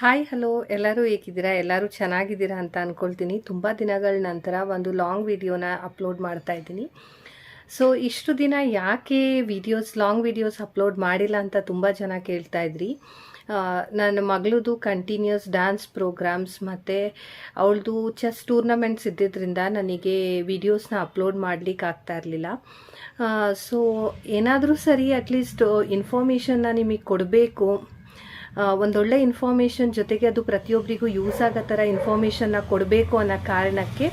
Hi hello ಎಲ್ಲರೂ ಹೇಗಿದ್ದೀರಾ? ಎಲ್ಲರೂ ಚೆನ್ನಾಗಿದ್ದೀರಾ ಅಂತ ಅಂದ್ಕೊಳ್ತೀನಿ ತುಂಬ ದಿನಗಳ ನಂತರ ಒಂದು ಲಾಂಗ್ ವಿಡಿಯೋನ ಅಪ್ಲೋಡ್ ಮಾಡ್ತಾ ಇದ್ದೀನಿ. ಸೊ ಇಷ್ಟು ದಿನ ಯಾಕೆ ವಿಡಿಯೋಸ್ ಲಾಂಗ್ ವಿಡಿಯೋಸ್ ಅಪ್ಲೋಡ್ ಮಾಡಿಲ್ಲ ಅಂತ ತುಂಬ ಜನ ಕೇಳ್ತಾ ಇದ್ರಿ. ನನ್ನ ಮಗಳದು ಕಂಟಿನ್ಯೂಸ್ ಡ್ಯಾನ್ಸ್ ಪ್ರೋಗ್ರಾಮ್ಸ್ ಮತ್ತು ಅವಳದು ಚೆಸ್ ಟೂರ್ನಮೆಂಟ್ಸ್ ಇದ್ದಿದ್ದರಿಂದ ನನಗೆ ವಿಡಿಯೋಸ್ನ ಅಪ್ಲೋಡ್ ಮಾಡಲಿಕ್ಕೆ ಆಗ್ತಾ ಇರಲಿಲ್ಲ. ಸೊ ಏನಾದರೂ ಸರಿ ಅಟ್ಲೀಸ್ಟ್ ಇನ್ಫಾರ್ಮೇಷನ್ನ ನಿಮಗೆ ಕೊಡಬೇಕು. ಒಂದೊಳ್ಳೆ ಇನ್ಫಾರ್ಮೇಷನ್ ಜೊತೆಗೆ ಅದು ಪ್ರತಿಯೊಬ್ಬರಿಗೂ ಯೂಸ್ ಆಗೋ ಥರ ಇನ್ಫಾರ್ಮೇಷನ್ನ ಕೊಡಬೇಕು ಅನ್ನೋ ಕಾರಣಕ್ಕೆ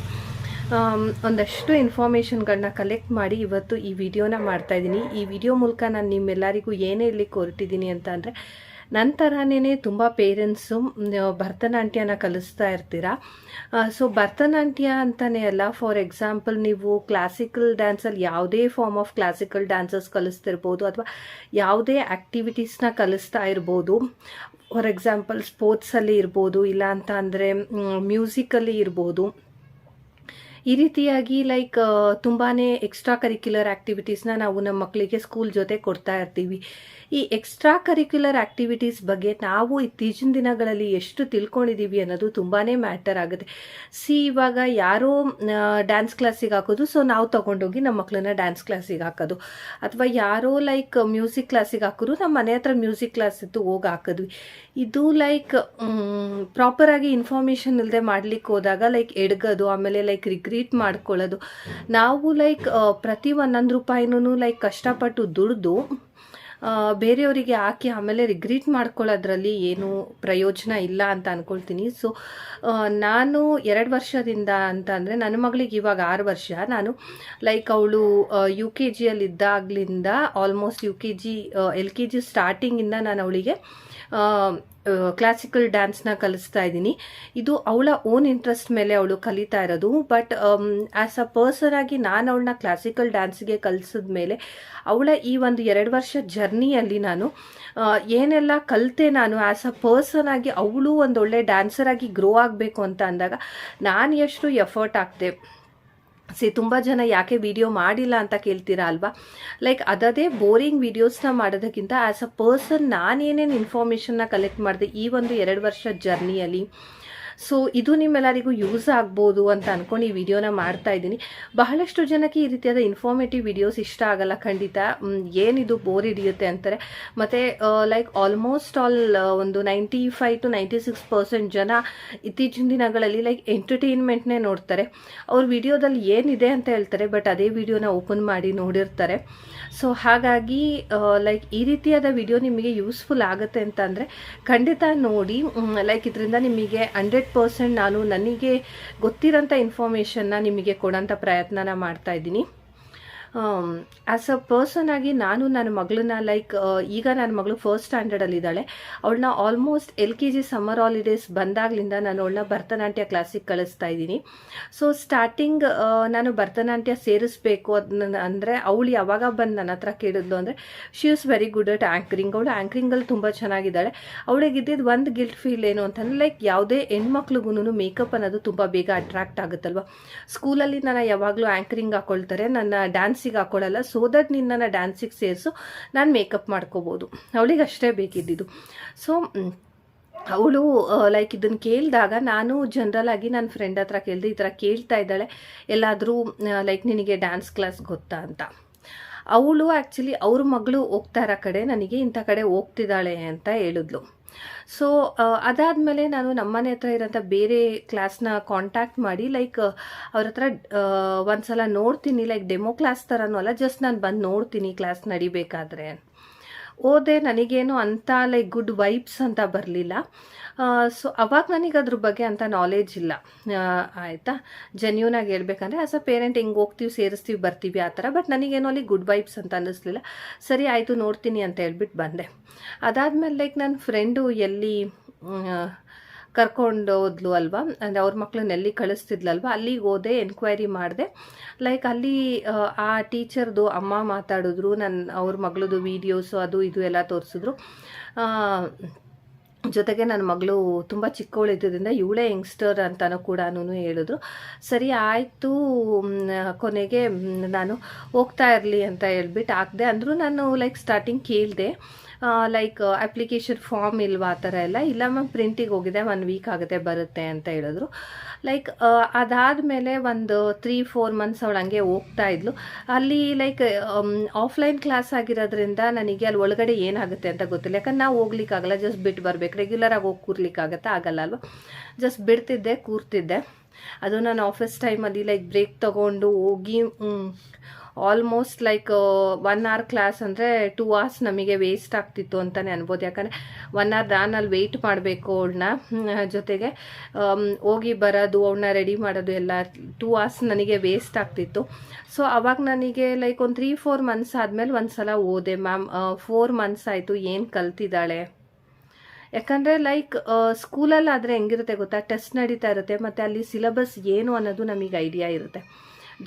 ಒಂದಷ್ಟು ಇನ್ಫಾರ್ಮೇಷನ್ಗಳನ್ನ ಕಲೆಕ್ಟ್ ಮಾಡಿ ಇವತ್ತು ಈ ವಿಡಿಯೋನ ಮಾಡ್ತಾ ಇದ್ದೀನಿ. ಈ ವಿಡಿಯೋ ಮೂಲಕ ನಾನು ನಿಮ್ಮೆಲ್ಲರಿಗೂ ಏನೇ ಇಲ್ಲಿ ಕೊರಟಿದ್ದೀನಿ ಅಂತ ಅಂದರೆ ನನ್ನ ಥರನೇ ತುಂಬ ಪೇರೆಂಟ್ಸು ಭರತನಾಟ್ಯನ ಕಲಿಸ್ತಾ ಇರ್ತೀರಾ? ಸೊ ಭರತನಾಟ್ಯ ಅಂತಲೇ ಅಲ್ಲ ಫಾರ್ ಎಕ್ಸಾಂಪಲ್ ನೀವು ಕ್ಲಾಸಿಕಲ್ ಡ್ಯಾನ್ಸಲ್ಲಿ ಯಾವುದೇ ಫಾರ್ಮ್ ಆಫ್ ಕ್ಲಾಸಿಕಲ್ ಡ್ಯಾನ್ಸಸ್ ಕಲಿಸ್ತಿರ್ಬೋದು, ಅಥವಾ ಯಾವುದೇ ಆ್ಯಕ್ಟಿವಿಟೀಸ್ನ ಕಲಿಸ್ತಾ ಇರ್ಬೋದು. ಫಾರ್ ಎಕ್ಸಾಂಪಲ್ ಸ್ಪೋರ್ಟ್ಸಲ್ಲಿ ಇರ್ಬೋದು ಇಲ್ಲ ಅಂತ ಅಂದರೆ ಮ್ಯೂಸಿಕಲ್ಲಿ ಇರ್ಬೋದು. ಈ ರೀತಿಯಾಗಿ ಲೈಕ್ ತುಂಬಾ ಎಕ್ಸ್ಟ್ರಾ ಕರಿಕ್ಯುಲರ್ ಆ್ಯಕ್ಟಿವಿಟೀಸ್ನ ನಾವು ನಮ್ಮ ಮಕ್ಕಳಿಗೆ ಸ್ಕೂಲ್ ಜೊತೆ ಕೊಡ್ತಾ ಇರ್ತೀವಿ. ಈ ಎಕ್ಸ್ಟ್ರಾ ಕರಿಕ್ಯುಲರ್ ಆ್ಯಕ್ಟಿವಿಟೀಸ್ ಬಗ್ಗೆ ನಾವು ಇತ್ತೀಚಿನ ದಿನಗಳಲ್ಲಿ ಎಷ್ಟು ತಿಳ್ಕೊಂಡಿದ್ದೀವಿ ಅನ್ನೋದು ತುಂಬಾ ಮ್ಯಾಟರ್ ಆಗುತ್ತೆ. ಸಿ ಇವಾಗ ಯಾರೋ ಡ್ಯಾನ್ಸ್ ಕ್ಲಾಸಿಗೆ ಹಾಕೋದು ಸೊ ನಾವು ತಗೊಂಡೋಗಿ ನಮ್ಮ ಮಕ್ಕಳನ್ನ ಡ್ಯಾನ್ಸ್ ಕ್ಲಾಸಿಗೆ ಹಾಕೋದು. ಅಥವಾ ಯಾರೋ ಲೈಕ್ ಮ್ಯೂಸಿಕ್ ಕ್ಲಾಸಿಗೆ ಹಾಕೋರು ನಮ್ಮ ಮನೆ ಹತ್ರ ಮ್ಯೂಸಿಕ್ ಕ್ಲಾಸ್ ಇತ್ತು, ಹೋಗಿ ಹಾಕಿದ್ವಿ. ಇದು ಲೈಕ್ ಪ್ರಾಪರಾಗಿ ಇನ್ಫಾರ್ಮೇಷನ್ ಇಲ್ಲದೆ ಮಾಡ್ಲಿಕ್ಕೆ ಹೋದಾಗ ಲೈಕ್ ಎಡ್ಗೋದು, ಆಮೇಲೆ ಲೈಕ್ ರಿಗ್ರೀಟ್ ಮಾಡ್ಕೊಳ್ಳೋದು. ನಾವು ಲೈಕ್ ಪ್ರತಿ ಒಂದೊಂದು ರೂಪಾಯಿನೂ ಲೈಕ್ ಕಷ್ಟಪಟ್ಟು ದುಡ್ದು ಬೇರೆಯವರಿಗೆ ಹಾಕಿ ಆಮೇಲೆ ರಿಗ್ರೀಟ್ ಮಾಡ್ಕೊಳ್ಳೋದ್ರಲ್ಲಿ ಏನು ಪ್ರಯೋಜನ ಇಲ್ಲ ಅಂತ ಅಂದ್ಕೊಳ್ತೀನಿ ಸೊ ನಾನು ಎರಡು ವರ್ಷದಿಂದ ಅಂತ ಅಂದರೆ ನನ್ನ ಮಗಳಿಗೆ ಇವಾಗ ಆರು ವರ್ಷ. ನಾನು ಲೈಕ್ ಅವಳು U K ಜಿಯಲ್ಲಿದ್ದಾಗಲಿಂದ almost U K G L K G ಸ್ಟಾರ್ಟಿಂಗಿಂದ ನಾನು ಅವಳಿಗೆ ಕ್ಲಾಸಿಕಲ್ ಡ್ಯಾನ್ಸ್ನ ಕಲಿಸ್ತಾ ಇದ್ದೀನಿ. ಇದು ಅವಳ ಓನ್ ಇಂಟ್ರೆಸ್ಟ್ ಮೇಲೆ ಅವಳು ಕಲಿತಾ ಇರೋದು. ಬಟ್ ಆ್ಯಸ್ ಅ ಪರ್ಸನ್ ಆಗಿ ನಾನು ಅವಳನ್ನ ಕ್ಲಾಸಿಕಲ್ ಡ್ಯಾನ್ಸ್ಗೆ ಕಲಿಸಿದ ಮೇಲೆ ಅವಳ ಈ ಒಂದು ಎರಡು ವರ್ಷ ಜರ್ನಿಯಲ್ಲಿ ನಾನು ಏನೆಲ್ಲ ಕಲಿತೆ ನಾನು ಆ್ಯಸ್ ಅ ಪರ್ಸನ್ ಆಗಿ ಅವಳು ಒಂದು ಒಳ್ಳೆ ಡ್ಯಾನ್ಸರ್ ಆಗಿ ಗ್ರೋ ಆಗಬೇಕು ಅಂತ ಅಂದಾಗ ನಾನು ಎಷ್ಟು ಎಫರ್ಟ್ ಹಾಕ್ದೆ. ಸಿ ತುಂಬ ಜನ ಯಾಕೆ ವಿಡಿಯೋ ಮಾಡಿಲ್ಲ ಅಂತ ಕೇಳ್ತೀರಾ ಅಲ್ವಾ? ಲೈಕ್ ಅದದೇ ಬೋರಿಂಗ್ ವಿಡಿಯೋಸ್ನ ಮಾಡೋದಕ್ಕಿಂತ ಆ್ಯಸ್ ಅ ಪರ್ಸನ್ ನಾನೇನೇನು ಇನ್ಫಾರ್ಮೇಷನ್ನ ಕಲೆಕ್ಟ್ ಮಾಡಿದೆ ಈ ಒಂದು ಎರಡು ವರ್ಷ ಜರ್ನಿಯಲ್ಲಿ ಸೊ ಇದು ನಿಮ್ಮೆಲ್ಲರಿಗೂ ಯೂಸ್ ಆಗ್ಬೋದು ಅಂತ ಅಂದ್ಕೊಂಡು ಈ ವಿಡಿಯೋನ ಮಾಡ್ತಾ ಇದ್ದೀನಿ. ಬಹಳಷ್ಟು ಜನಕ್ಕೆ ಈ ರೀತಿಯಾದ ಇನ್ಫಾರ್ಮೇಟಿವ್ ವಿಡಿಯೋಸ್ ಇಷ್ಟ ಆಗಲ್ಲ ಖಂಡಿತ. ಏನಿದು ಬೋರ್ ಹಿಡಿಯುತ್ತೆ ಅಂತಾರೆ. ಮತ್ತು ಲೈಕ್ ಆಲ್ಮೋಸ್ಟ್ ಆಲ್ ಒಂದು ninety five to ninety six percent ಜನ ಇತ್ತೀಚಿನ ದಿನಗಳಲ್ಲಿ ಲೈಕ್ ಎಂಟರ್ಟೈನ್ಮೆಂಟ್ನೇ ನೋಡ್ತಾರೆ. ಅವ್ರ ವಿಡಿಯೋದಲ್ಲಿ ಏನಿದೆ ಅಂತ ಹೇಳ್ತಾರೆ ಬಟ್ ಅದೇ ವಿಡಿಯೋನ ಓಪನ್ ಮಾಡಿ ನೋಡಿರ್ತಾರೆ. ಸೊ ಹಾಗಾಗಿ ಲೈಕ್ ಈ ರೀತಿಯಾದ ವಿಡಿಯೋ ನಿಮಗೆ ಯೂಸ್ಫುಲ್ ಆಗುತ್ತೆ ಅಂತ ಅಂದರೆ, ಖಂಡಿತ ನೋಡಿ ಲೈಕ್ ಇದರಿಂದ ನಿಮಗೆ ಹಂಡ್ರೆಡ್ ಪರ್ಸೆಂಟ್ ನಾನು ನನಗೆ ಗೊತ್ತಿರೋಂಥ ಇನ್ಫಾರ್ಮೇಷನ್ನ ನಿಮಗೆ ಕೊಡೋಂಥ ಪ್ರಯತ್ನನ ಮಾಡ್ತಾ ಇದ್ದೀನಿ. ಆ್ಯಸ್ ಅ ಪರ್ಸನ್ ಆಗಿ ನಾನು ನನ್ನ ಮಗಳನ್ನ ಲೈಕ್ ಈಗ ನನ್ನ ಮಗಳು ಫಸ್ಟ್ ಸ್ಟ್ಯಾಂಡರ್ಡಲ್ಲಿದ್ದಾಳೆ ಅವಳನ್ನ almost L K G summer holidays ಬಂದಾಗಲಿಂದ ನಾನು ಅವಳನ್ನ ಭರತನಾಟ್ಯ ಕ್ಲಾಸಿಗೆ ಕಳಿಸ್ತಾ ಇದ್ದೀನಿ. ಸೊ ಸ್ಟಾರ್ಟಿಂಗ್ ನಾನು ಭರತನಾಟ್ಯ ಸೇರಿಸ್ಬೇಕು ಅದನ್ನ ಅಂದರೆ ಅವಳು ಯಾವಾಗ ಬಂದು ನನ್ನ ಹತ್ರ ಕೇಳಿದ್ಲು ಅಂದರೆ she is very good at anchoring ಅವಳು ಆ್ಯಂಕರಿಂಗಲ್ಲಿ ತುಂಬ ಚೆನ್ನಾಗಿದ್ದಾಳೆ. ಅವಳಿಗೆ ಇದ್ದಿದ್ದು ಒಂದು ಗಿಲ್ಟ್ ಫೀಲ್ ಏನು ಅಂತಂದರೆ ಲೈಕ್ ಯಾವುದೇ ಹೆಣ್ಮಕ್ಳಿಗೂ ಮೇಕಪ್ ಅನ್ನೋದು ತುಂಬ ಬೇಗ ಅಟ್ರಾಕ್ಟ್ ಆಗುತ್ತಲ್ವ? ಸ್ಕೂಲಲ್ಲಿ ನಾನು ಯಾವಾಗಲೂ ಆ್ಯಂಕರಿಂಗ್ ಹಾಕೊಳ್ತಾರೆ. ನನ್ನ ಡ್ಯಾನ್ಸಿಗೆ ಹಾಕೊಳ್ಳಲ್ಲ ಸೊ ದಟ್ ನಿನ್ನ ಡ್ಯಾನ್ಸಿಗೆ ಸೇರಿಸು, ನಾನು ಮೇಕಪ್ ಮಾಡ್ಕೋಬೋದು. ಅವಳಿಗೆ ಅಷ್ಟೇ ಬೇಕಿದ್ದಿದ್ದು ಸೊ ಅವಳು ಲೈಕ್ ಇದನ್ನು ಕೇಳಿದಾಗ ನಾನು ಜನರಲ್ ಆಗಿ ನನ್ನ ಫ್ರೆಂಡ್ ಹತ್ರ ಕೇಳಿದೆ, ಈ ಥರ ಕೇಳ್ತಾ ಇದ್ದಾಳೆ, ಎಲ್ಲಾದರೂ ಲೈಕ್ ನಿನಗೆ ಡ್ಯಾನ್ಸ್ ಕ್ಲಾಸ್ ಗೊತ್ತಾ ಅಂತ. ಅವಳು ಆ್ಯಕ್ಚುಲಿ ಅವ್ರ ಮಗಳು ಹೋಗ್ತಾ ಇರೋ ಕಡೆ, ನನಗೆ ಇಂಥ ಕಡೆ ಹೋಗ್ತಿದ್ದಾಳೆ ಅಂತ ಹೇಳಿದ್ಲು. ಸೊ ಅದಾದಮೇಲೆ ನಾನು ನಮ್ಮನೆ ಹತ್ರ ಇರೋಂಥ ಬೇರೆ ಕ್ಲಾಸ್ನ ಕಾಂಟ್ಯಾಕ್ಟ್ ಮಾಡಿ ಲೈಕ್ ಅವ್ರ ಹತ್ರ ಒಂದ್ಸಲ ನೋಡ್ತೀನಿ ಲೈಕ್ ಡೆಮೋ ಕ್ಲಾಸ್ ಥರನೂ ಅಲ್ಲ ಜಸ್ಟ್ ನಾನು ಬಂದು ನೋಡ್ತೀನಿ ಕ್ಲಾಸ್ ನಡಿಬೇಕಾದ್ರೆ ಓದೆ ನನಗೇನು ಅಂಥ ಲೈಕ್ ಗುಡ್ ವೈಬ್ಸ್ ಅಂತ ಬರಲಿಲ್ಲ. ಸೊ ಅವಾಗ ನನಗೆ ಅದ್ರ ಬಗ್ಗೆ ಅಂತ ನಾಲೆಜ್ ಇಲ್ಲ. ಆಯಿತಾ? ಆಯಿತಾ ಜೆನ್ಯೂನಾಗಿ ಹೇಳ್ಬೇಕಂದ್ರೆ ಆಸ್ ಅ ಪೇರೆಂಟ್ ಹಿಂಗೆ ಹೋಗ್ತೀವಿ, ಸೇರಿಸ್ತೀವಿ, ಬರ್ತೀವಿ, ಆ ಥರ. ಬಟ್ ನನಗೇನು ಅಲ್ಲಿ ಗುಡ್ ವೈಬ್ಸ್ ಅಂತ ಅನ್ನಿಸ್ಲಿಲ್ಲ. ಸರಿ, ಆಯಿತು, ನೋಡ್ತೀನಿ ಅಂತ ಹೇಳ್ಬಿಟ್ಟು ಬಂದೆ. ಅದಾದಮೇಲೆ ಲೈಕ್ ನನ್ನ ಫ್ರೆಂಡು ಎಲ್ಲಿ ಕರ್ಕೊಂಡು ಹೋದ್ಲು ಅಲ್ವಾ? ಅಂದರೆ ಅವ್ರ ಮಕ್ಳನ್ನ ಎಲ್ಲಿ ಕಳಿಸ್ತಿದ್ಲಲ್ವ? ಅಲ್ಲಿಗೆ ಹೋದೆ ಎನ್ಕ್ವೈರಿ ಮಾಡಿದೆ. ಲೈಕ್ ಅಲ್ಲಿ ಆ, ಆ ಟೀಚರ್ದು ಅಮ್ಮ ಮಾತಾಡಿದ್ರು ನನ್ನ ಅವ್ರ ಮಗಳದು ವೀಡಿಯೋಸು ಅದು ಇದು ಎಲ್ಲ ತೋರಿಸಿದ್ರು. ಜೊತೆಗೆ ನನ್ನ ಮಗಳು ತುಂಬ ಚಿಕ್ಕವಳಿದ್ದರಿಂದ ಇವಳೇ ಯಂಗ್ಸ್ಟರ್ ಅಂತಲೂ ಕೂಡ ಹೇಳಿದ್ರು. ಸರಿ ಆಯಿತು ಕೊನೆಗೆ ನಾನು ಹೋಗ್ತಾ ಇರಲಿ ಅಂತ ಹೇಳ್ಬಿಟ್ಟು ಹಾಕಿದೆ. ಅಂದರೂ ನಾನು ಲೈಕ್ ಸ್ಟಾರ್ಟಿಂಗ್ ಕೇಳಿದೆ. ಲೈಕ್ ಅಪ್ಲಿಕೇಶನ್ ಫಾರ್ಮ್ ಇಲ್ವಾ ಆ ಥರ ಎಲ್ಲ. ಇಲ್ಲ ಮ್ಯಾಮ್ ಪ್ರಿಂಟಿಗೆ ಹೋಗಿದೆ ಒನ್ ವೀಕ್ ಆಗುತ್ತೆ, ಬರುತ್ತೆ ಅಂತ ಹೇಳಿದ್ರು. ಲೈಕ್ ಅದಾದಮೇಲೆ ಒಂದು ತ್ರೀ ಫೋರ್ ಮಂತ್ಸ್ ಅವಳು ಹಂಗೆ ಹೋಗ್ತಾ ಇದ್ಲು. ಅಲ್ಲಿ ಲೈಕ್ ಆಫ್ಲೈನ್ ಕ್ಲಾಸ್ ಆಗಿರೋದ್ರಿಂದ ನನಗೆ ಅಲ್ಲಿ ಒಳಗಡೆ ಏನಾಗುತ್ತೆ ಅಂತ ಗೊತ್ತಿಲ್ಲ. ಯಾಕಂದ್ರೆ ನಾವು ಹೋಗ್ಲಿಕ್ಕಾಗಲ್ಲ ಜಸ್ಟ್ ಬಿಟ್ಟು ಬರ್ಬೇಕು. ರೆಗ್ಯುಲರಾಗಿ ಹೋಗಿ ಕೂರ್ಲಿಕ್ಕಾಗತ್ತಾ ಆಗಲ್ಲ ಅಲ್ವಾ? ಜಸ್ಟ್ ಬಿಡ್ತಿದ್ದೆ, ಕೂರ್ತಿದ್ದೆ. ಅದು ನಾನು ಆಫೀಸ್ ಟೈಮಲ್ಲಿ ಲೈಕ್ ಬ್ರೇಕ್ ತೊಗೊಂಡು ಹೋಗಿ almost like one hour class ಅಂದರೆ ಟೂ ಅವರ್ಸ್ ನಮಗೆ ವೇಸ್ಟ್ ಆಗ್ತಿತ್ತು ಅಂತಲೇ ಅನ್ಬೋದು. ಯಾಕಂದರೆ ಒನ್ ಅವರ್ ದಾನಲ್ಲಿ ವೆಯ್ಟ್ ಮಾಡಬೇಕು ಅವಳನ್ನ ಜೊತೆಗೆ ಹೋಗಿ ಬರೋದು, ಅವಳನ್ನ ರೆಡಿ ಮಾಡೋದು ಎಲ್ಲ ಟೂ ಅವರ್ಸ್ ನನಗೆ ವೇಸ್ಟ್ ಆಗ್ತಿತ್ತು. ಸೊ ಅವಾಗ ನನಗೆ ಲೈಕ್ ಒಂದು ತ್ರೀ ಫೋರ್ ಮಂತ್ಸ್ ಆದಮೇಲೆ ಒಂದು ಸಲ ಓದೆ ಮ್ಯಾಮ್ ಫೋರ್ ಮಂತ್ಸ್ ಆಯಿತು ಏನು ಕಲ್ತಿದ್ದಾಳೆ. ಯಾಕಂದರೆ ಲೈಕ್ ಸ್ಕೂಲಲ್ಲಿ ಆದರೆ ಹೆಂಗಿರುತ್ತೆ ಗೊತ್ತಾ? ಟೆಸ್ಟ್ ನಡೀತಾ ಇರುತ್ತೆ, ಮತ್ತು ಅಲ್ಲಿ ಸಿಲೆಬಸ್ ಏನು ಅನ್ನೋದು ನಮಗೆ ಐಡಿಯಾ ಇರುತ್ತೆ.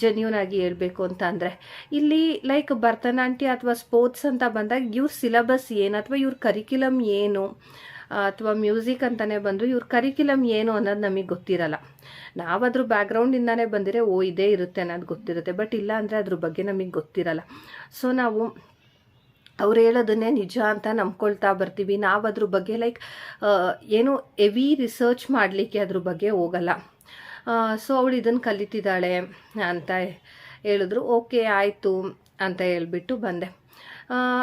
ಜೆನ್ಯೂನ್ ಆಗಿ ಹೇಳ್ಬೇಕು ಅಂತ ಅಂದರೆ. ಇಲ್ಲಿ ಲೈಕ್ ಭರತನಾಟ್ಯ ಅಥವಾ ಸ್ಪೋರ್ಟ್ಸ್ ಅಂತ ಬಂದಾಗ ಇವ್ರ ಸಿಲೆಬಸ್ ಏನು ಅಥವಾ ಇವ್ರ ಕರಿಕ್ಯುಲಮ್ ಏನು, ಅಥವಾ ಮ್ಯೂಸಿಕ್ ಅಂತಲೇ ಬಂದು ಇವ್ರ ಕರಿಕ್ಯುಲಮ್ ಏನು ಅನ್ನೋದು ನಮಗೆ ಗೊತ್ತಿರಲ್ಲ. ನಾವಾದ್ರೂ ಬ್ಯಾಕ್ಗ್ರೌಂಡಿಂದಾನೇ ಬಂದಿರೆ ಓ, ಇದೇ ಇರುತ್ತೆ ಅನ್ನೋದು ಗೊತ್ತಿರುತ್ತೆ. ಬಟ್ ಇಲ್ಲ ಅಂದರೆ ಅದ್ರ ಬಗ್ಗೆ ನಮಗೆ ಗೊತ್ತಿರಲ್ಲ. ಸೊ ನಾವು ಅವ್ರು ಹೇಳೋದನ್ನೇ ನಿಜ ಅಂತ ನಂಬ್ಕೊಳ್ತಾ ಬರ್ತೀವಿ. ನಾವು ಅದ್ರ ಬಗ್ಗೆ ಲೈಕ್ ಏನು ಹೆವಿ ರಿಸರ್ಚ್ ಮಾಡಲಿಕ್ಕೆ ಅದ್ರ ಬಗ್ಗೆ ಹೋಗಲ್ಲ. ಸೊ ಅವಳು ಇದನ್ನು ಕಲಿತಿದ್ದಾಳೆ ಅಂತ ಹೇಳಿದ್ರು. ಓಕೆ ಆಯಿತು ಅಂತ ಹೇಳ್ಬಿಟ್ಟು ಬಂದೆ.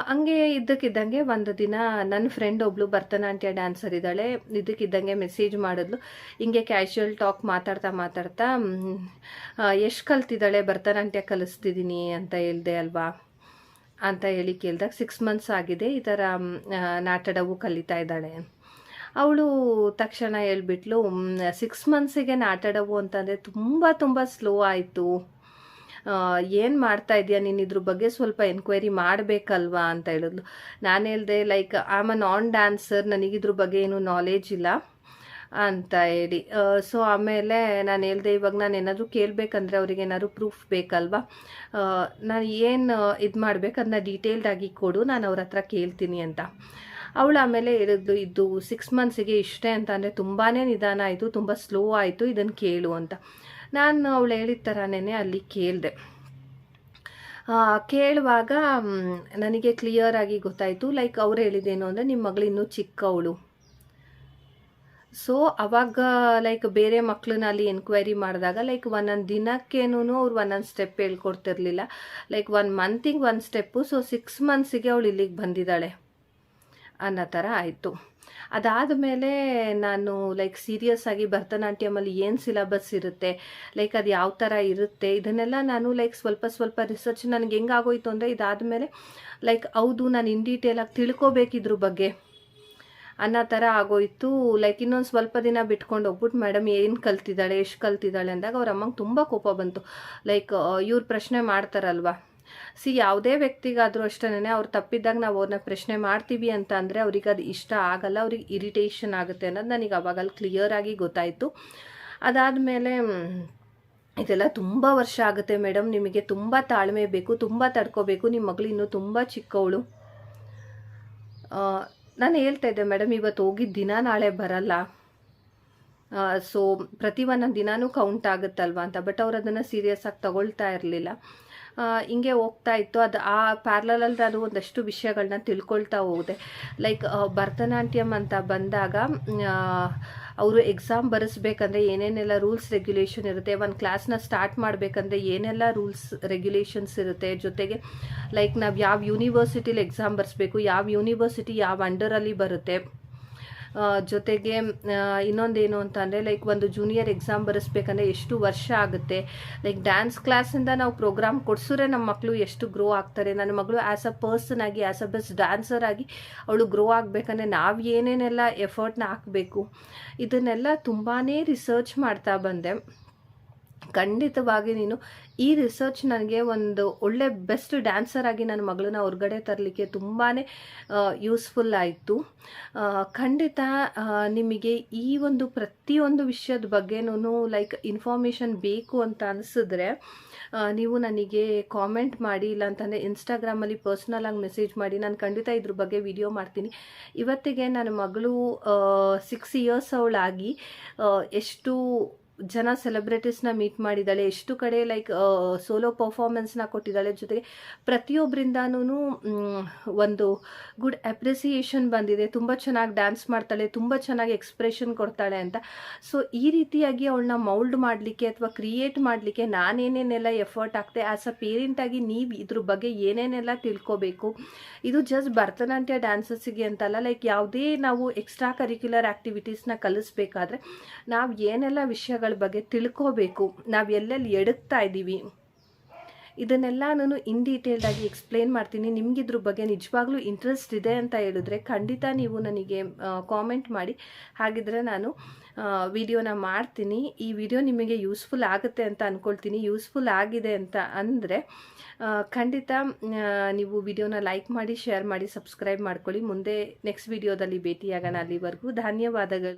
ಹಂಗೆ ಇದ್ದಕ್ಕಿದ್ದಂಗೆ ಒಂದು ದಿನ ನನ್ನ ಫ್ರೆಂಡ್ ಒಬ್ಳು ಭರತನಾಟ್ಯ ಡ್ಯಾನ್ಸರ್ ಇದ್ದಾಳೆ. ಇದಕ್ಕಿದ್ದಂಗೆ ಮೆಸೇಜ್ ಮಾಡಿದ್ಲು. ಹಿಂಗೆ ಕ್ಯಾಶುಯಲ್ ಟಾಕ್ ಮಾತಾಡ್ತಾ ಮಾತಾಡ್ತಾ ಎಷ್ಟು ಕಲ್ತಿದ್ದಾಳೆ? ಭರತನಾಟ್ಯ ಕಲಿಸ್ತಿದ್ದೀನಿ ಅಂತ ಹೇಳಿದೆ ಅಲ್ವಾ? ಅಂತ ಹೇಳಿ ಕೇಳಿದಾಗ ಸಿಕ್ಸ್ ಮಂತ್ಸ್ ಆಗಿದೆ. ಈ ಥರ ನಾಟಡವು ಕಲಿತಾ ಇದ್ದಾಳೆ ಅವಳು ತಕ್ಷಣ ಹೇಳ್ಬಿಟ್ಲು ಸಿಕ್ಸ್ ಮಂತ್ಸಿಗೆ ಆಟಾಡೋವು ಅಂತಂದರೆ ತುಂಬ ತುಂಬ ಸ್ಲೋ ಆಯಿತು. ಏನು ಮಾಡ್ತಾ ಇದೆಯಾ? ನೀನು ಇದ್ರ ಬಗ್ಗೆ ಸ್ವಲ್ಪ ಎನ್ಕ್ವೈರಿ ಮಾಡಬೇಕಲ್ವಾ? ಅಂತ ಹೇಳಿದ್ಲು. ನಾನು ಹೇಳಿದೆ like am a non dancer ನನಗಿದ್ರ ಬಗ್ಗೆ ಏನು ನಾಲೆಜ್ ಇಲ್ಲ. ಅಂತ ಹೇಳಿ. ಸೊ ಆಮೇಲೆ ನಾನು ಹೇಳಿದೆ, ಇವಾಗ ನಾನು ಏನಾದರೂ ಕೇಳಬೇಕಂದ್ರೆ ಅವ್ರಿಗೆ ಏನಾದರೂ ಪ್ರೂಫ್ ಬೇಕಲ್ವಾ? ನಾನು ಏನು ಇದು ಮಾಡಬೇಕು ಅದನ್ನ ಡೀಟೇಲ್ಡಾಗಿ ಕೊಡು, ನಾನು ಅವ್ರ ಹತ್ರ ಕೇಳ್ತೀನಿ ಅಂತ. ಅವಳು ಆಮೇಲೆ ಹೇಳಿದ್ಲು, ಇದು ಸಿಕ್ಸ್ ಮಂತ್ಸಿಗೆ ಇಷ್ಟೇ ಅಂತ ಅಂದರೆ ತುಂಬಾ ನಿಧಾನ ಆಯಿತು, ತುಂಬ ಸ್ಲೋ ಆಯಿತು ಇದನ್ನು ಕೇಳು ಅಂತ. ನಾನು ಅವಳು ಹೇಳಿದ ಥರನೇ ಅಲ್ಲಿ ಕೇಳಿದೆ. ಕೇಳುವಾಗ ನನಗೆ ಕ್ಲಿಯರ್ ಆಗಿ ಗೊತ್ತಾಯಿತು ಲೈಕ್ ಅವ್ರು ಹೇಳಿದ್ದೇನು ಅಂದರೆ ನಿಮ್ಮ ಮಗಳು ಇನ್ನೂ ಚಿಕ್ಕವಳು. ಸೊ ಅವಾಗ ಲೈಕ್ ಬೇರೆ ಮಕ್ಕಳನ್ನ ಅಲ್ಲಿ ಎನ್ಕ್ವೈರಿ ಮಾಡಿದಾಗ ಲೈಕ್ ಒಂದೊಂದು ದಿನಕ್ಕೇನು ಅವ್ರು ಒಂದೊಂದು ಸ್ಟೆಪ್ ಹೇಳ್ಕೊಡ್ತಿರ್ಲಿಲ್ಲ. ಲೈಕ್ ಒನ್ ಮಂತಿಗೆ ಒಂದು ಸ್ಟೆಪ್ಪು ಸೊ ಸಿಕ್ಸ್ ಮಂತ್ಸಿಗೆ ಅವಳು ಇಲ್ಲಿಗೆ ಬಂದಿದ್ದಾಳೆ. ಅನ್ನೋ ಥರ ಆಯಿತು. ಅದಾದಮೇಲೆ ನಾನು ಲೈಕ್ ಸೀರಿಯಸ್ ಆಗಿ ಭರತನಾಟ್ಯಮಲ್ಲಿ ಏನು ಸಿಲಬಸ್ ಇರುತ್ತೆ ಲೈಕ್ ಅದು ಯಾವ ಥರ ಇರುತ್ತೆ, ಇದನ್ನೆಲ್ಲ ನಾನು ಲೈಕ್ ಸ್ವಲ್ಪ ಸ್ವಲ್ಪ ರಿಸರ್ಚ್ ನನಗೆ ಹೆಂಗಾಗೋಯ್ತು ಅಂದರೆ ಇದಾದಮೇಲೆ ಲೈಕ್ ಹೌದು, ನಾನು ಇನ್ ಡೀಟೇಲಾಗಿ ತಿಳ್ಕೊಬೇಕಿದ್ರ ಬಗ್ಗೆ ಅನ್ನೋ ಥರ ಆಗೋಯ್ತು. ಲೈಕ್ ಇನ್ನೊಂದು ಸ್ವಲ್ಪ ದಿನ ಬಿಟ್ಕೊಂಡು ಹೋಗ್ಬಿಟ್ಟು ಮೇಡಮ್ ಏನು ಕಲ್ತಿದ್ದಾಳೆ, ಎಷ್ಟು ಕಲ್ತಿದ್ದಾಳೆ? ಅಂದಾಗ ಅವ್ರ ಅಮ್ಮಂಗೆ ತುಂಬ ಕೋಪ ಬಂತು. ಲೈಕ್ ಇವ್ರು ಪ್ರಶ್ನೆ ಮಾಡ್ತಾರಲ್ವಾ? ಸಿ, ಯಾವುದೇ ವ್ಯಕ್ತಿಗಾದರೂ ಅಷ್ಟೇ ಅವ್ರು ತಪ್ಪಿದ್ದಾಗ ನಾವು ಅವ್ರನ್ನ ಪ್ರಶ್ನೆ ಮಾಡ್ತೀವಿ ಅಂತ ಅಂದರೆ ಅವ್ರಿಗೆ ಅದು ಇಷ್ಟ ಆಗಲ್ಲ, ಅವ್ರಿಗೆ ಇರಿಟೇಷನ್ ಆಗುತ್ತೆ ಅನ್ನೋದು ನನಗೆ ಅವಾಗಲ್ಲಿ ಕ್ಲಿಯರ್ ಆಗಿ ಗೊತ್ತಾಯಿತು. ಅದಾದಮೇಲೆ ಇದೆಲ್ಲ ತುಂಬ ವರ್ಷ ಆಗುತ್ತೆ ಮೇಡಮ್, ನಿಮಗೆ ತುಂಬ ತಾಳ್ಮೆ ಬೇಕು, ತುಂಬ ತಡ್ಕೋಬೇಕು ನಿಮ್ಮ ಮಗಳು ಇನ್ನೂ ತುಂಬ ಚಿಕ್ಕವಳು. ನಾನು ಹೇಳ್ತಾ ಇದ್ದೆ ಮೇಡಮ್ ಇವತ್ತು ಹೋಗಿದ್ದ ದಿನ ನಾಳೆ ಬರಲ್ಲ. ಸೊ ಪ್ರತಿ ಒಂದೊಂದು ದಿನಾನೂ ಕೌಂಟ್ ಆಗುತ್ತಲ್ವಾ ಅಂತ, ಬಟ್ ಅವ್ರು ಅದನ್ನು ಸೀರಿಯಸ್ ಆಗಿ ತಗೊಳ್ತಾ ಇರಲಿಲ್ಲ. ಹಿಂಗೆ ಹೋಗ್ತಾ ಇತ್ತು. ಅದು ಆ ಪ್ಯಾರ್ಲಲಲ್ಲಿ ನಾನು ಒಂದಷ್ಟು ವಿಷಯಗಳನ್ನ ತಿಳ್ಕೊಳ್ತಾ ಹೋದೆ. ಲೈಕ್ ಭರತನಾಟ್ಯಂ ಅಂತ ಬಂದಾಗ ಅವರು ಎಕ್ಸಾಮ್ ಬರೆಸ್ಬೇಕಂದ್ರೆ ಏನೇನೆಲ್ಲ ರೂಲ್ಸ್ ರೆಗ್ಯುಲೇಷನ್ ಇರುತ್ತೆ ಒಂದು ಕ್ಲಾಸ್ನ ಸ್ಟಾರ್ಟ್ ಮಾಡಬೇಕಂದ್ರೆ ಏನೆಲ್ಲ ರೂಲ್ಸ್ ರೆಗ್ಯುಲೇಷನ್ಸ್ ಇರುತ್ತೆ. ಜೊತೆಗೆ ಲೈಕ್ ನಾವು ಯಾವ ಯೂನಿವರ್ಸಿಟಿಲಿ ಎಕ್ಸಾಮ್ ಬರೆಸ್ಬೇಕು, ಯಾವ ಯೂನಿವರ್ಸಿಟಿ ಯಾವ ಅಂಡರಲ್ಲಿ ಬರುತ್ತೆ. ಜೊತೆಗೆ ಇನ್ನೊಂದೇನು ಅಂತ ಅಂದರೆ ಲೈಕ್ ಒಂದು ಜೂನಿಯರ್ ಎಕ್ಸಾಮ್ ಬರೆಸ್ಬೇಕಂದ್ರೆ ಎಷ್ಟು ವರ್ಷ ಆಗುತ್ತೆ. ಲೈಕ್ ಡ್ಯಾನ್ಸ್ ಕ್ಲಾಸಿಂದ ನಾವು ಪ್ರೋಗ್ರಾಮ್ ಕೊಡಿಸಿದ್ರೆ ನಮ್ಮ ಮಕ್ಕಳು ಎಷ್ಟು ಗ್ರೋ ಆಗ್ತಾರೆ. ನನ್ನ ಮಗಳು ಆ್ಯಸ್ ಅ ಪರ್ಸನ್ ಆಗಿ ಆ್ಯಸ್ ಅ ಬೆಸ್ಟ್ ಡ್ಯಾನ್ಸರ್ ಆಗಿ, ಅವಳು ಗ್ರೋ ಆಗಬೇಕಂದ್ರೆ ನಾವು ಏನೇನೆಲ್ಲ ಎಫರ್ಟ್ನ ಹಾಕಬೇಕು. ಇದನ್ನೆಲ್ಲ ತುಂಬಾ ರಿಸರ್ಚ್ ಮಾಡ್ತಾ ಬಂದೆ. ಖಂಡಿತವಾಗಿ ನೀನು ಈ ರಿಸರ್ಚ್ ನನಗೆ ಒಂದು ಒಳ್ಳೆ ಬೆಸ್ಟ್ ಡ್ಯಾನ್ಸರ್ ಆಗಿ ನನ್ನ ಮಗಳನ್ನ ಹೊರಗಡೆ ತರಲಿಕ್ಕೆ ತುಂಬಾ ಯೂಸ್ಫುಲ್ ಆಯಿತು. ಖಂಡಿತ ನಿಮಗೆ ಈ ಒಂದು ಪ್ರತಿಯೊಂದು ವಿಷಯದ ಬಗ್ಗೆನೂ ಲೈಕ್ ಇನ್ಫಾರ್ಮೇಷನ್ ಬೇಕು ಅಂತ ಅನಿಸಿದ್ರೆ ನೀವು ನನಗೆ ಕಾಮೆಂಟ್ ಮಾಡಿ ಇಲ್ಲ ಅಂತಂದರೆ ಇನ್ಸ್ಟಾಗ್ರಾಮಲ್ಲಿ ಪರ್ಸ್ನಲಾಗಿ ಮೆಸೇಜ್ ಮಾಡಿ, ನಾನು ಖಂಡಿತ ಇದ್ರ ಬಗ್ಗೆ ವಿಡಿಯೋ ಮಾಡ್ತೀನಿ. ಇವತ್ತಿಗೆ ನನ್ನ ಮಗಳು ಸಿಕ್ಸ್ ಇಯರ್ಸ್ ಅವಳಾಗಿ ಎಷ್ಟು ಜನ ಸೆಲೆಬ್ರಿಟೀಸ್ನ ಮೀಟ್ ಮಾಡಿದ್ದಾಳೆ, ಎಷ್ಟು ಕಡೆ ಲೈಕ್ ಸೋಲೋ ಪರ್ಫಾರ್ಮೆನ್ಸ್ನ ಕೊಟ್ಟಿದ್ದಾಳೆ ಜೊತೆಗೆ ಪ್ರತಿಯೊಬ್ಬರಿಂದನೂ ಒಂದು ಗುಡ್ ಅಪ್ರಿಸಿಯೇಷನ್ ಬಂದಿದೆ. ತುಂಬ ಚೆನ್ನಾಗಿ ಡ್ಯಾನ್ಸ್ ಮಾಡ್ತಾಳೆ, ತುಂಬ ಚೆನ್ನಾಗಿ ಎಕ್ಸ್ಪ್ರೆಷನ್ ಕೊಡ್ತಾಳೆ ಅಂತ. ಸೊ ಈ ರೀತಿಯಾಗಿ ಅವಳನ್ನ ಮೌಲ್ಡ್ ಮಾಡಲಿಕ್ಕೆ ಅಥವಾ ಕ್ರಿಯೇಟ್ ಮಾಡಲಿಕ್ಕೆ ನಾನೇನೇನೆಲ್ಲ ಎಫರ್ಟ್ ಆಗ್ತೆ ಆ್ಯಸ್ ಅ ಪೇರೆಂಟಾಗಿ ನೀವು ಇದ್ರ ಬಗ್ಗೆ ಏನೇನೆಲ್ಲ ತಿಳ್ಕೊಬೇಕು. ಇದು ಜಸ್ಟ್ ಭರತನಾಟ್ಯ ಡ್ಯಾನ್ಸಸ್ಸಿಗೆ ಅಂತಲ್ಲ ಲೈಕ್ ಯಾವುದೇ ನಾವು ಎಕ್ಸ್ಟ್ರಾ ಕರಿಕ್ಯುಲರ್ ಆ್ಯಕ್ಟಿವಿಟೀಸ್ನ ಕಲಿಸ್ಬೇಕಾದ್ರೆ, ನಾವು ಏನೆಲ್ಲ ವಿಷಯಗಳ ಬಗ್ಗೆ ತಿಳ್ಕೋಬೇಕು. ನಾವು ಎಲ್ಲೆಲ್ಲಿ ಎಡಗ್ತಾ ಇದ್ದೀವಿ? ಇದನ್ನೆಲ್ಲ ನಾನು ಇನ್ ಡೀಟೇಲ್ಡಾಗಿ ಎಕ್ಸ್ಪ್ಲೇನ್ ಮಾಡ್ತೀನಿ. ನಿಮ್ಗೆ ಇದ್ರ ಬಗ್ಗೆ ನಿಜವಾಗ್ಲೂ ಇಂಟ್ರೆಸ್ಟ್ ಇದೆ ಅಂತ ಹೇಳಿದ್ರೆ ಖಂಡಿತ ನೀವು ನನಗೆ ಕಾಮೆಂಟ್ ಮಾಡಿ. ಹಾಗಿದ್ರೆ ನಾನು ವಿಡಿಯೋನ ಮಾಡ್ತೀನಿ. ಈ ವಿಡಿಯೋ ನಿಮಗೆ ಯೂಸ್ಫುಲ್ ಆಗುತ್ತೆ ಅಂತ ಅಂದ್ಕೊಳ್ತೀನಿ ಯೂಸ್ಫುಲ್ ಆಗಿದೆ ಅಂತ ಅಂದರೆ ಖಂಡಿತ ನೀವು ವಿಡಿಯೋನ ಲೈಕ್ ಮಾಡಿ, ಶೇರ್ ಮಾಡಿ, ಸಬ್ಸ್ಕ್ರೈಬ್ ಮಾಡ್ಕೊಳ್ಳಿ. ಮುಂದೆ ನೆಕ್ಸ್ಟ್ ವಿಡಿಯೋದಲ್ಲಿ ಭೇಟಿಯಾಗೋಣ ಅಲ್ಲಿವರೆಗೂ. ಧನ್ಯವಾದಗಳು.